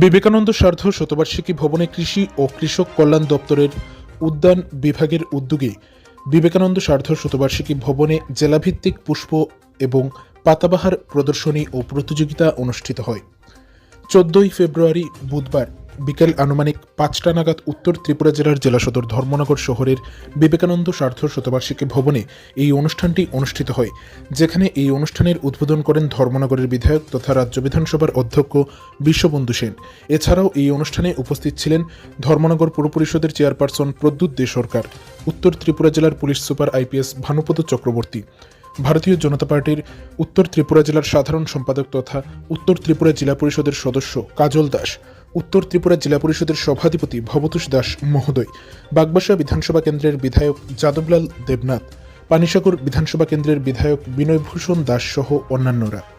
বিবেকানন্দ সার্ধ শতবার্ষিকী ভবনে কৃষি ও কৃষক কল্যাণ দপ্তরের উদ্যান বিভাগের উদ্যোগে বিবেকানন্দ সার্ধ শতবার্ষিকী ভবনে জেলাভিত্তিক পুষ্প এবং পাতাবাহার প্রদর্শনী ও প্রতিযোগিতা অনুষ্ঠিত হয়। চোদ্দই ফেব্রুয়ারি বুধবার বিকেল আনুমানিক পাঁচটা নাগাদ উত্তর ত্রিপুরা জেলার জেলা সদর ধর্মনগর শহরের বিবেকানন্দ সার্ধ শতবার্ষিকী ভবনে এই অনুষ্ঠানটি অনুষ্ঠিত হয়, যেখানে এই অনুষ্ঠানের উদ্বোধন করেন ধর্মনগরের বিধায়ক তথা রাজ্য বিধানসভার অধ্যক্ষ বিশ্ববন্ধু সেন। এছাড়াও এই অনুষ্ঠানে উপস্থিত ছিলেন ধর্মনগর পুর পরিষদের চেয়ারপারসন প্রদ্যুৎ দে সরকার, উত্তর ত্রিপুরা জেলার police super IPS Bhanupada Chakraborty, Bharatiya Janata পার্টির উত্তর ত্রিপুরা জেলার সাধারণ সম্পাদক তথা উত্তর ত্রিপুরা জেলা পরিষদের সদস্য কাজল দাস। উত্তর ত্রিপুরা জেলা পরিষদের সভাধিপতি ভবতোষ দাস মহোদয়, বাগবাসা বিধানসভা কেন্দ্রের বিধায়ক যাদবলাল দেবনাথ, পানিসাগর বিধানসভা কেন্দ্রের বিধায়ক বিনয়ভূষণ দাস সহ অন্যান্যরা।